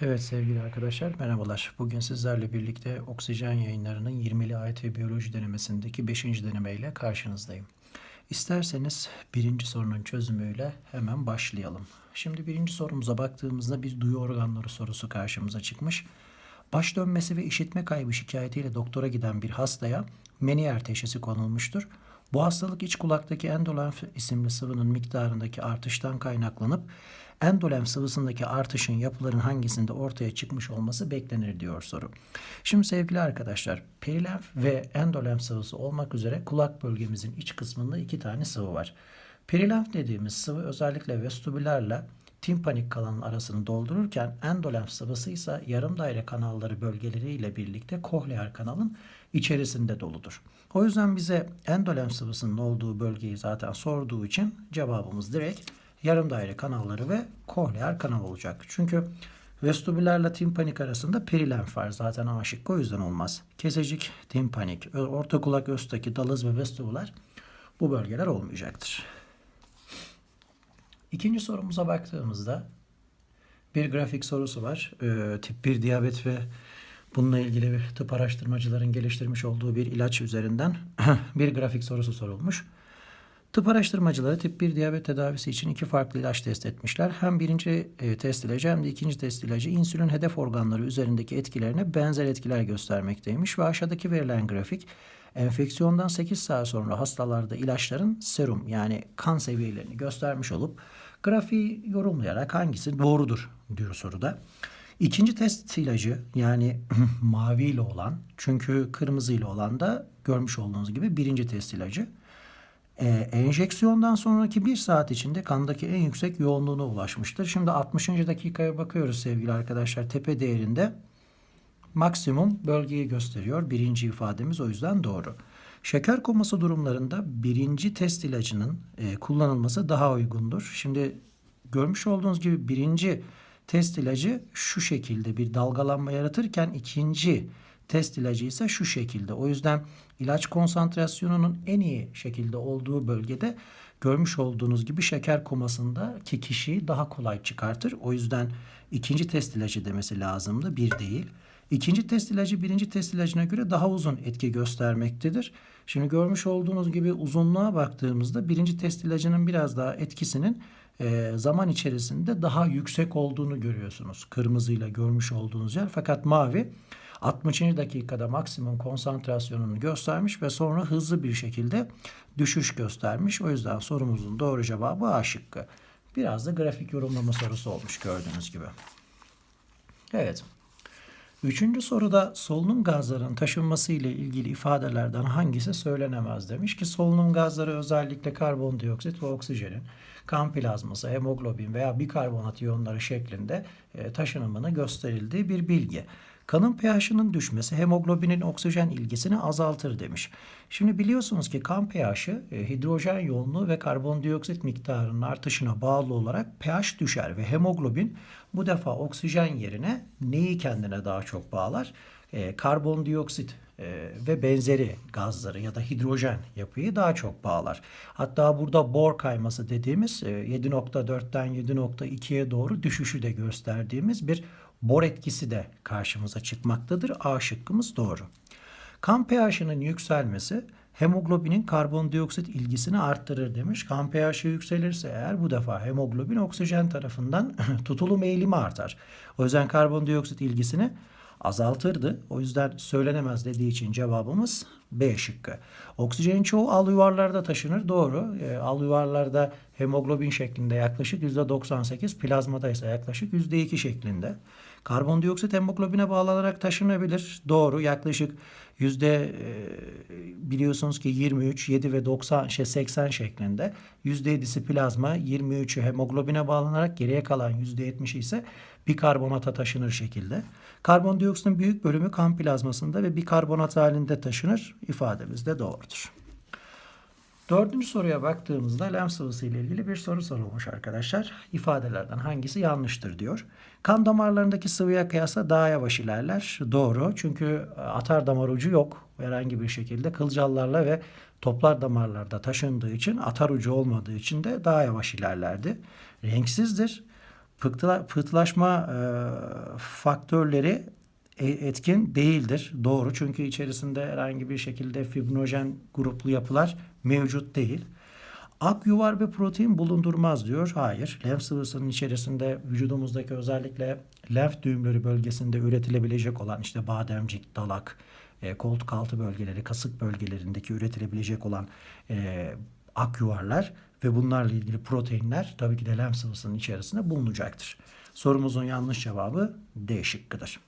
Evet sevgili arkadaşlar merhabalar. Bugün sizlerle birlikte oksijen yayınlarının 20'li AYT biyoloji denemesindeki 5. denemeyle karşınızdayım. İsterseniz birinci sorunun çözümüyle hemen başlayalım. Şimdi birinci sorumuza baktığımızda bir duyu organları sorusu karşımıza çıkmış. Baş dönmesi ve işitme kaybı şikayetiyle doktora giden bir hastaya Meniere teşhisi konulmuştur. Bu hastalık iç kulaktaki endolenf isimli sıvının miktarındaki artıştan kaynaklanıp endolenf sıvısındaki artışın yapıların hangisinde ortaya çıkmış olması beklenir diyor soru. Şimdi sevgili arkadaşlar perilenf ve endolenf sıvısı olmak üzere kulak bölgemizin iç kısmında iki tane sıvı var. Perilenf dediğimiz sıvı özellikle vestibülerle timpanik kanalın arasını doldururken endolenf sıvısı ise yarım daire kanalları bölgeleriyle birlikte kohlear kanalın içerisinde doludur. O yüzden bize endolenf sıvısının olduğu bölgeyi zaten sorduğu için cevabımız direkt yarım daire kanalları ve kohlear kanal olacak. Çünkü vestibülerle timpanik arasında perilenf var. Zaten A o yüzden olmaz. Kesecik, timpanik, orta kulak üstteki dalız ve vestibüler bu bölgeler olmayacaktır. İkinci sorumuza baktığımızda bir grafik sorusu var. Ee, tip 1 diyabet ve bununla ilgili bir tıp araştırmacıların geliştirmiş olduğu bir ilaç üzerinden bir grafik sorusu sorulmuş. Tıp araştırmacıları tip 1 diyabet tedavisi için iki farklı ilaç test etmişler. Hem birinci e, test ilacı hem de ikinci test ilacı insülin hedef organları üzerindeki etkilerine benzer etkiler göstermekteymiş ve aşağıdaki verilen grafik enfeksiyondan 8 saat sonra hastalarda ilaçların serum yani kan seviyelerini göstermiş olup grafiği yorumlayarak hangisi doğrudur diyor soruda. İkinci test ilacı yani maviyle olan çünkü kırmızıyla olan da görmüş olduğunuz gibi birinci test ilacı. Ee, enjeksiyondan sonraki bir saat içinde kandaki en yüksek yoğunluğuna ulaşmıştır. Şimdi 60. dakikaya bakıyoruz sevgili arkadaşlar. Tepe değerinde maksimum bölgeyi gösteriyor. Birinci ifademiz o yüzden doğru. Şeker koması durumlarında birinci test ilacının e, kullanılması daha uygundur. Şimdi görmüş olduğunuz gibi birinci test ilacı şu şekilde bir dalgalanma yaratırken ikinci test ilacı ise şu şekilde. O yüzden ilaç konsantrasyonunun en iyi şekilde olduğu bölgede görmüş olduğunuz gibi şeker komasındaki kişiyi daha kolay çıkartır. O yüzden ikinci test ilacı demesi lazımdı. Bir değil. İkinci test ilacı birinci test ilacına göre daha uzun etki göstermektedir. Şimdi görmüş olduğunuz gibi uzunluğa baktığımızda birinci test ilacının biraz daha etkisinin e, zaman içerisinde daha yüksek olduğunu görüyorsunuz. Kırmızıyla görmüş olduğunuz yer. Fakat mavi 60. dakikada maksimum konsantrasyonunu göstermiş ve sonra hızlı bir şekilde düşüş göstermiş. O yüzden sorumuzun doğru cevabı A şıkkı. Biraz da grafik yorumlama sorusu olmuş gördüğünüz gibi. Evet. Üçüncü soruda solunum gazlarının taşınması ile ilgili ifadelerden hangisi söylenemez demiş ki solunum gazları özellikle karbondioksit ve oksijenin kan plazması, hemoglobin veya bikarbonat iyonları şeklinde e, taşınımını gösterildiği bir bilgi. Kanın pH'ının düşmesi hemoglobinin oksijen ilgisini azaltır demiş. Şimdi biliyorsunuz ki kan pH'i e, hidrojen yoğunluğu ve karbondioksit miktarının artışına bağlı olarak pH düşer ve hemoglobin bu defa oksijen yerine neyi kendine daha çok bağlar? E, karbondioksit e, ve benzeri gazları ya da hidrojen yapıyı daha çok bağlar. Hatta burada bor kayması dediğimiz e, 7.4'ten 7.2'ye doğru düşüşü de gösterdiğimiz bir bor etkisi de karşımıza çıkmaktadır. A şıkkımız doğru. Kan pH'inin yükselmesi hemoglobinin karbondioksit ilgisini arttırır demiş. Kan pH'i yükselirse eğer bu defa hemoglobin oksijen tarafından tutulum eğilimi artar. O yüzden karbondioksit ilgisini azaltırdı. O yüzden söylenemez dediği için cevabımız B şıkkı. Oksijenin çoğu al yuvarlarda taşınır. Doğru. E, al yuvarlarda hemoglobin şeklinde yaklaşık %98, plazmada ise yaklaşık %2 şeklinde. Karbondioksit hemoglobine bağlanarak taşınabilir. Doğru. Yaklaşık yüzde e, biliyorsunuz ki 23, 7 ve 90 şey 80 şeklinde. Yüzde 7'si plazma, 23'ü hemoglobine bağlanarak geriye kalan yüzde 70'i ise bikarbonata taşınır şekilde. Karbondioksitin büyük bölümü kan plazmasında ve bikarbonat halinde taşınır ifademiz de doğrudur. Dördüncü soruya baktığımızda lem sıvısı ile ilgili bir soru sorulmuş arkadaşlar. İfadelerden hangisi yanlıştır diyor. Kan damarlarındaki sıvıya kıyasla daha yavaş ilerler. Doğru. Çünkü atar damar ucu yok. Herhangi bir şekilde kılcallarla ve toplar damarlarda taşındığı için atar ucu olmadığı için de daha yavaş ilerlerdi. Renksizdir. Pıhtıla, pıhtılaşma e, faktörleri e- etkin değildir. Doğru çünkü içerisinde herhangi bir şekilde fibrinojen gruplu yapılar mevcut değil. Ak yuvar ve protein bulundurmaz diyor. Hayır. Lenf sıvısının içerisinde vücudumuzdaki özellikle lenf düğümleri bölgesinde üretilebilecek olan işte bademcik, dalak, e, koltuk altı bölgeleri, kasık bölgelerindeki üretilebilecek olan e, ak yuvarlar ve bunlarla ilgili proteinler tabii ki de lenf sıvısının içerisinde bulunacaktır. Sorumuzun yanlış cevabı D şıkkıdır.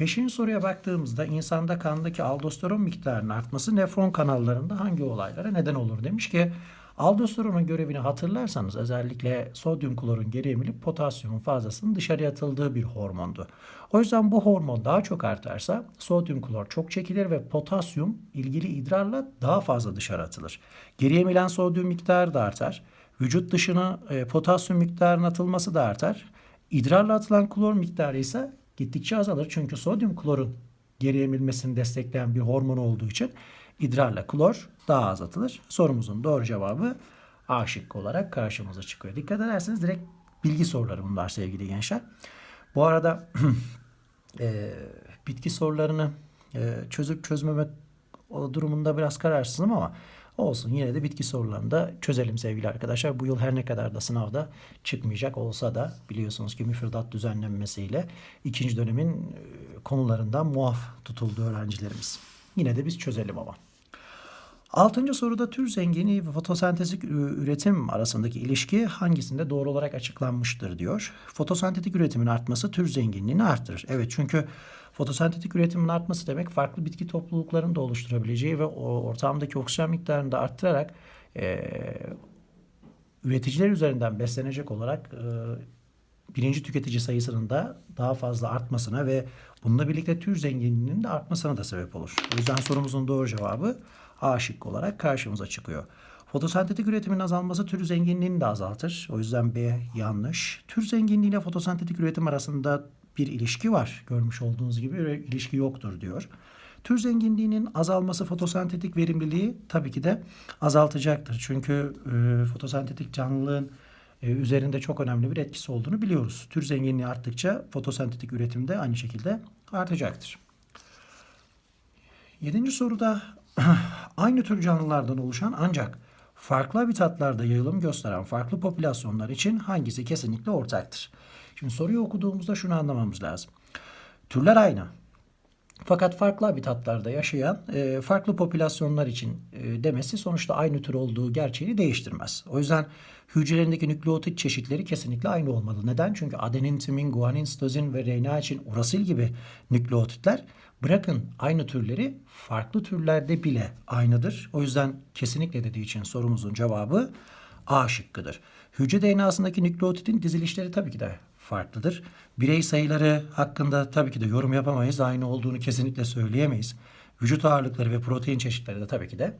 Beşinci soruya baktığımızda insanda kandaki aldosteron miktarının artması nefron kanallarında hangi olaylara neden olur demiş ki aldosteronun görevini hatırlarsanız özellikle sodyum klorun geri emilip potasyumun fazlasının dışarıya atıldığı bir hormondu. O yüzden bu hormon daha çok artarsa sodyum klor çok çekilir ve potasyum ilgili idrarla daha fazla dışarı atılır. Geri emilen sodyum miktarı da artar. Vücut dışına e, potasyum miktarının atılması da artar. İdrarla atılan klor miktarı ise gittikçe azalır. Çünkü sodyum klorun geri emilmesini destekleyen bir hormon olduğu için idrarla klor daha az atılır. Sorumuzun doğru cevabı A şıkkı olarak karşımıza çıkıyor. Dikkat ederseniz direkt bilgi soruları bunlar sevgili gençler. Bu arada e, bitki sorularını e, çözüp çözmemek o durumunda biraz kararsızım ama olsun yine de bitki sorularını da çözelim sevgili arkadaşlar. Bu yıl her ne kadar da sınavda çıkmayacak olsa da biliyorsunuz ki müfredat düzenlenmesiyle ikinci dönemin e, konularından muaf tutuldu öğrencilerimiz. Yine de biz çözelim ama. Altıncı soruda tür zenginliği ve fotosentetik üretim arasındaki ilişki hangisinde doğru olarak açıklanmıştır diyor. Fotosentetik üretimin artması tür zenginliğini artırır. Evet çünkü fotosentetik üretimin artması demek farklı bitki topluluklarını da oluşturabileceği ve ortamdaki oksijen miktarını da arttırarak e, üreticiler üzerinden beslenecek olarak e, birinci tüketici sayısının da daha fazla artmasına ve bununla birlikte tür zenginliğinin de artmasına da sebep olur. O yüzden sorumuzun doğru cevabı A şıkkı olarak karşımıza çıkıyor. Fotosentetik üretimin azalması tür zenginliğini de azaltır. O yüzden B yanlış. Tür zenginliği ile fotosentetik üretim arasında bir ilişki var. Görmüş olduğunuz gibi bir ilişki yoktur diyor. Tür zenginliğinin azalması fotosentetik verimliliği tabii ki de azaltacaktır. Çünkü e, fotosentetik canlılığın e, üzerinde çok önemli bir etkisi olduğunu biliyoruz. Tür zenginliği arttıkça fotosentetik üretim de aynı şekilde artacaktır. Yedinci soruda aynı tür canlılardan oluşan ancak farklı habitatlarda yayılım gösteren farklı popülasyonlar için hangisi kesinlikle ortaktır? Şimdi soruyu okuduğumuzda şunu anlamamız lazım. Türler aynı. Fakat farklı habitatlarda yaşayan e, farklı popülasyonlar için e, demesi sonuçta aynı tür olduğu gerçeğini değiştirmez. O yüzden hücrelerindeki nükleotit çeşitleri kesinlikle aynı olmalı. Neden? Çünkü adenin, timin, guanin, sitozin ve RNA için urasil gibi nükleotitler bırakın aynı türleri farklı türlerde bile aynıdır. O yüzden kesinlikle dediği için sorumuzun cevabı A şıkkıdır. Hücre DNA'sındaki nükleotitin dizilişleri tabii ki de farklıdır. Birey sayıları hakkında tabii ki de yorum yapamayız. Aynı olduğunu kesinlikle söyleyemeyiz. Vücut ağırlıkları ve protein çeşitleri de tabii ki de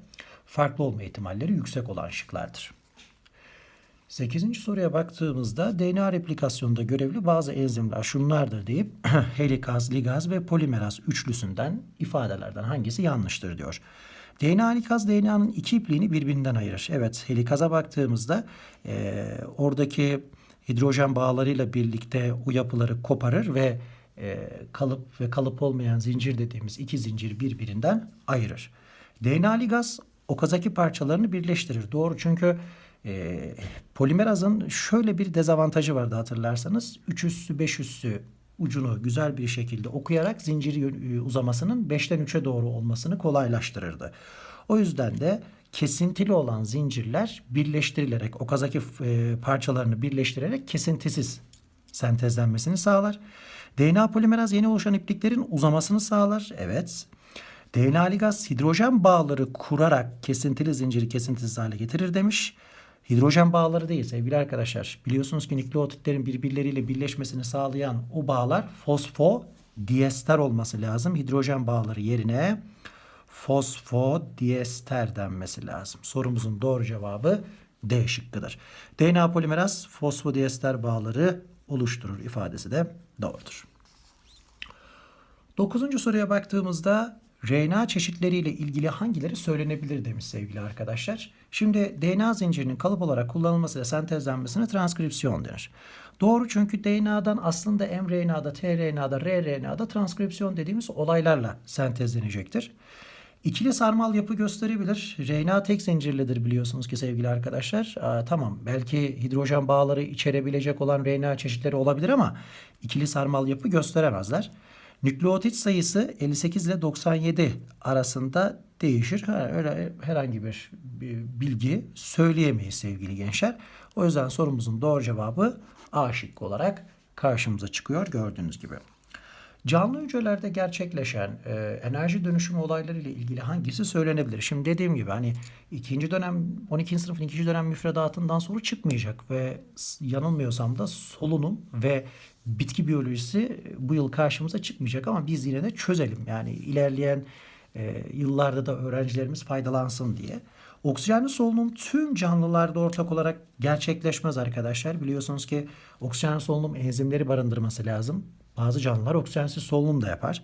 farklı olma ihtimalleri yüksek olan şıklardır. 8. soruya baktığımızda DNA replikasyonunda görevli bazı enzimler şunlardır deyip helikaz, ligaz ve polimeraz üçlüsünden ifadelerden hangisi yanlıştır diyor. DNA helikaz DNA'nın iki ipliğini birbirinden ayırır. Evet helikaza baktığımızda e, oradaki hidrojen bağlarıyla birlikte o yapıları koparır ve e, kalıp ve kalıp olmayan zincir dediğimiz iki zincir birbirinden ayırır. DNA ligaz okazaki parçalarını birleştirir. Doğru çünkü e, polimerazın şöyle bir dezavantajı vardı hatırlarsanız. 3 üssü 5 üssü ucunu güzel bir şekilde okuyarak zincir uzamasının 5'ten 3'e doğru olmasını kolaylaştırırdı. O yüzden de kesintili olan zincirler birleştirilerek okazaki e, parçalarını birleştirerek kesintisiz sentezlenmesini sağlar. DNA polimeraz yeni oluşan ipliklerin uzamasını sağlar. Evet. DNA ligaz hidrojen bağları kurarak kesintili zinciri kesintisiz hale getirir demiş. Hidrojen bağları değil sevgili arkadaşlar. Biliyorsunuz ki nükleotitlerin birbirleriyle birleşmesini sağlayan o bağlar fosfodiester olması lazım. Hidrojen bağları yerine fosfodiester denmesi lazım. Sorumuzun doğru cevabı D şıkkıdır. DNA polimeraz fosfodiester bağları oluşturur ifadesi de doğrudur. Dokuzuncu soruya baktığımızda RNA çeşitleriyle ilgili hangileri söylenebilir demiş sevgili arkadaşlar. Şimdi DNA zincirinin kalıp olarak kullanılması ve sentezlenmesine transkripsiyon denir. Doğru çünkü DNA'dan aslında mRNA'da, tRNA'da, rRNA'da transkripsiyon dediğimiz olaylarla sentezlenecektir. İkili sarmal yapı gösterebilir. RNA tek zincirlidir biliyorsunuz ki sevgili arkadaşlar. Aa, tamam belki hidrojen bağları içerebilecek olan RNA çeşitleri olabilir ama ikili sarmal yapı gösteremezler. Nükleotit sayısı 58 ile 97 arasında değişir. Ha, öyle herhangi bir, bilgi söyleyemeyiz sevgili gençler. O yüzden sorumuzun doğru cevabı A şıkkı olarak karşımıza çıkıyor gördüğünüz gibi. Canlı hücrelerde gerçekleşen e, enerji dönüşümü olayları ile ilgili hangisi söylenebilir? Şimdi dediğim gibi hani ikinci dönem 12. sınıfın ikinci dönem müfredatından soru çıkmayacak ve yanılmıyorsam da solunum ve bitki biyolojisi bu yıl karşımıza çıkmayacak ama biz yine de çözelim. Yani ilerleyen e, yıllarda da öğrencilerimiz faydalansın diye. Oksijenli solunum tüm canlılarda ortak olarak gerçekleşmez arkadaşlar. Biliyorsunuz ki oksijenli solunum enzimleri barındırması lazım. Bazı canlılar oksijensiz solunum da yapar.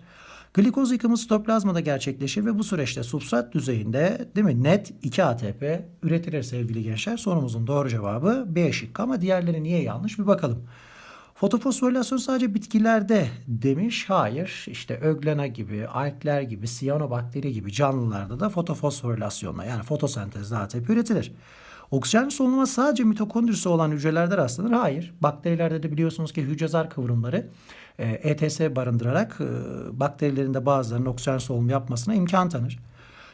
Glikoz yıkımı sitoplazmada gerçekleşir ve bu süreçte substrat düzeyinde değil mi net 2 ATP üretilir sevgili gençler. Sorumuzun doğru cevabı B şıkkı ama diğerleri niye yanlış bir bakalım. Fotofosforilasyon sadece bitkilerde demiş. Hayır. İşte öglena gibi, alkler gibi, siyanobakteri gibi canlılarda da fotofosforilasyonla yani fotosentezle ATP üretilir. Oksijen solunuma sadece mitokondrisi olan hücrelerde rastlanır. Hayır. Bakterilerde de biliyorsunuz ki hücrezar kıvrımları e, ETS barındırarak e, bakterilerin de bazılarının oksijen solunum yapmasına imkan tanır.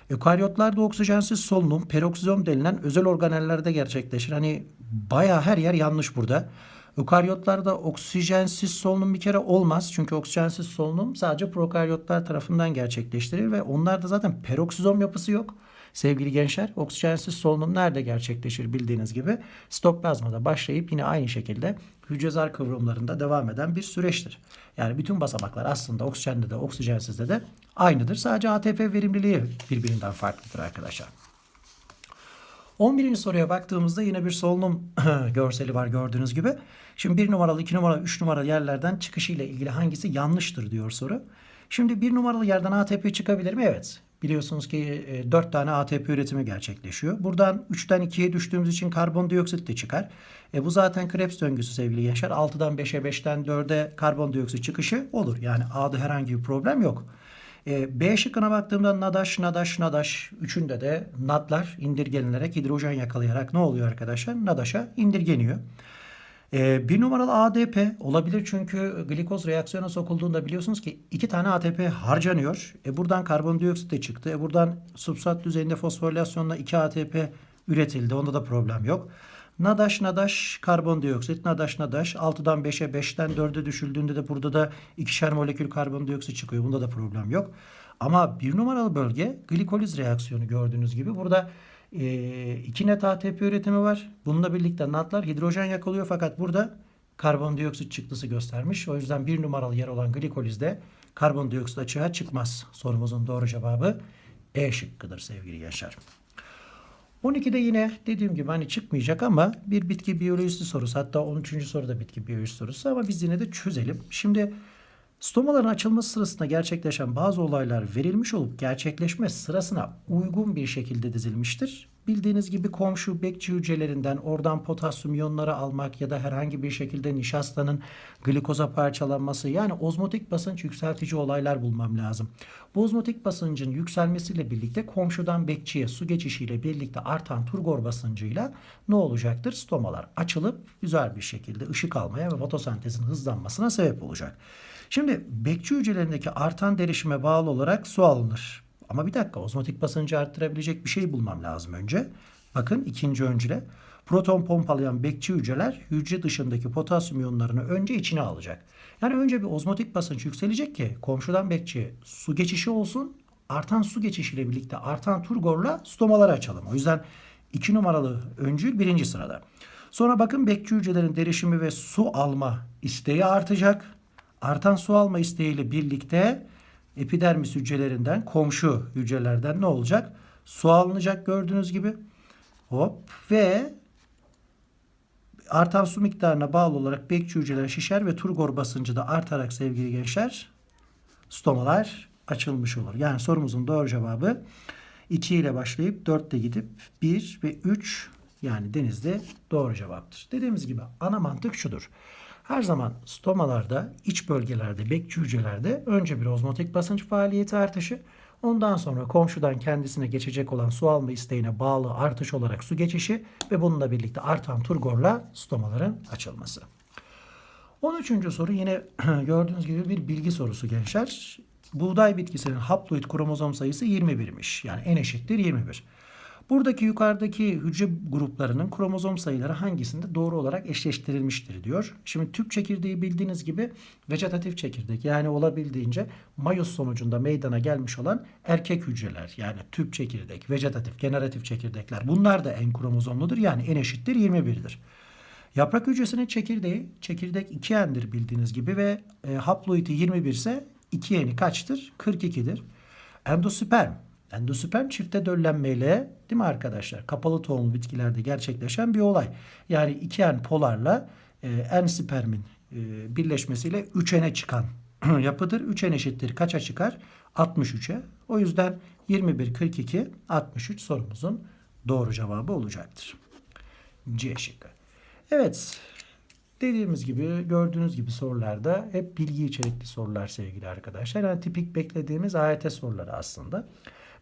Ökaryotlarda oksijensiz solunum peroksizom denilen özel organellerde gerçekleşir. Hani bayağı her yer yanlış burada. Ökaryotlarda oksijensiz solunum bir kere olmaz. Çünkü oksijensiz solunum sadece prokaryotlar tarafından gerçekleştirilir ve onlarda zaten peroksizom yapısı yok. Sevgili gençler, oksijensiz solunum nerede gerçekleşir bildiğiniz gibi stoplazmada başlayıp yine aynı şekilde hücrezar kıvrımlarında devam eden bir süreçtir. Yani bütün basamaklar aslında oksijende de oksijensizde de aynıdır. Sadece ATP verimliliği birbirinden farklıdır arkadaşlar. 11. soruya baktığımızda yine bir solunum görseli var gördüğünüz gibi. Şimdi 1 numaralı, 2 numaralı, 3 numaralı yerlerden çıkışıyla ilgili hangisi yanlıştır diyor soru. Şimdi 1 numaralı yerden ATP çıkabilir mi? Evet. Biliyorsunuz ki 4 tane ATP üretimi gerçekleşiyor. Buradan 3'ten 2'ye düştüğümüz için karbondioksit de çıkar. E bu zaten Krebs döngüsü sevgili gençler. 6'dan 5'e 5'ten 4'e karbondioksit çıkışı olur. Yani A'da herhangi bir problem yok. E, B şıkkına baktığımda nadaş, nadaş, nadaş. Üçünde de nadlar indirgenilerek hidrojen yakalayarak ne oluyor arkadaşlar? Nadaşa indirgeniyor. E, bir numaralı ADP olabilir çünkü glikoz reaksiyona sokulduğunda biliyorsunuz ki iki tane ATP harcanıyor. E, buradan karbondioksit de çıktı. E, buradan substrat düzeyinde fosforilasyonla 2 ATP üretildi. Onda da problem yok. Nadaş nadaş karbondioksit, nadaş nadaş 6'dan 5'e 5'ten 4'e düşüldüğünde de burada da ikişer molekül karbondioksit çıkıyor. Bunda da problem yok. Ama bir numaralı bölge glikoliz reaksiyonu gördüğünüz gibi burada e, iki net ATP üretimi var. Bununla birlikte natlar hidrojen yakalıyor fakat burada karbondioksit çıktısı göstermiş. O yüzden bir numaralı yer olan glikolizde karbondioksit açığa çıkmaz. Sorumuzun doğru cevabı E şıkkıdır sevgili gençler. 12'de yine dediğim gibi hani çıkmayacak ama bir bitki biyolojisi sorusu. Hatta 13. soruda bitki biyolojisi sorusu ama biz yine de çözelim. Şimdi stomaların açılması sırasında gerçekleşen bazı olaylar verilmiş olup gerçekleşme sırasına uygun bir şekilde dizilmiştir. Bildiğiniz gibi komşu bekçi hücrelerinden oradan potasyum iyonları almak ya da herhangi bir şekilde nişastanın glikoza parçalanması yani ozmotik basınç yükseltici olaylar bulmam lazım. Bu ozmotik basıncın yükselmesiyle birlikte komşudan bekçiye su geçişiyle birlikte artan turgor basıncıyla ne olacaktır? Stomalar açılıp güzel bir şekilde ışık almaya ve fotosentezin hızlanmasına sebep olacak. Şimdi bekçi hücrelerindeki artan derişime bağlı olarak su alınır. Ama bir dakika ozmotik basıncı arttırabilecek bir şey bulmam lazım önce. Bakın ikinci öncüle. Proton pompalayan bekçi hücreler hücre dışındaki potasyum iyonlarını önce içine alacak. Yani önce bir ozmotik basınç yükselecek ki komşudan bekçiye su geçişi olsun. Artan su geçişiyle birlikte artan turgorla stomaları açalım. O yüzden iki numaralı öncül birinci sırada. Sonra bakın bekçi hücrelerin derişimi ve su alma isteği artacak. Artan su alma isteğiyle birlikte epidermis hücrelerinden, komşu hücrelerden ne olacak? Su alınacak gördüğünüz gibi. Hop ve artan su miktarına bağlı olarak bekçi hücreler şişer ve turgor basıncı da artarak sevgili gençler stomalar açılmış olur. Yani sorumuzun doğru cevabı 2 ile başlayıp 4 ile gidip 1 ve 3 yani denizde doğru cevaptır. Dediğimiz gibi ana mantık şudur. Her zaman stomalarda, iç bölgelerde, bekçi hücrelerde önce bir ozmotik basınç faaliyeti artışı, ondan sonra komşudan kendisine geçecek olan su alma isteğine bağlı artış olarak su geçişi ve bununla birlikte artan turgorla stomaların açılması. 13. soru yine gördüğünüz gibi bir bilgi sorusu gençler. Buğday bitkisinin haploid kromozom sayısı 21'miş. Yani en eşittir 21. Buradaki yukarıdaki hücre gruplarının kromozom sayıları hangisinde doğru olarak eşleştirilmiştir diyor. Şimdi tüp çekirdeği bildiğiniz gibi vegetatif çekirdek yani olabildiğince mayos sonucunda meydana gelmiş olan erkek hücreler yani tüp çekirdek, vegetatif, generatif çekirdekler bunlar da en kromozomludur yani en eşittir 21'dir. Yaprak hücresinin çekirdeği, çekirdek 2N'dir bildiğiniz gibi ve e, haploidi 21 ise 2N'i kaçtır? 42'dir. Endosperm. Endosperm çifte döllenmeyle değil mi arkadaşlar? Kapalı tohumlu bitkilerde gerçekleşen bir olay. Yani 2N polarla e, N spermin e, birleşmesiyle 3N'e çıkan yapıdır. 3N eşittir kaça çıkar? 63'e. O yüzden 21, 42, 63 sorumuzun doğru cevabı olacaktır. C şıkkı. Evet. Dediğimiz gibi gördüğünüz gibi sorularda hep bilgi içerikli sorular sevgili arkadaşlar. Yani tipik beklediğimiz AYT soruları aslında.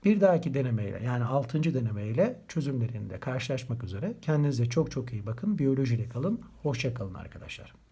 Bir dahaki denemeyle yani 6. denemeyle çözümlerinde karşılaşmak üzere. Kendinize çok çok iyi bakın. Biyolojiyle kalın. Hoşça kalın arkadaşlar.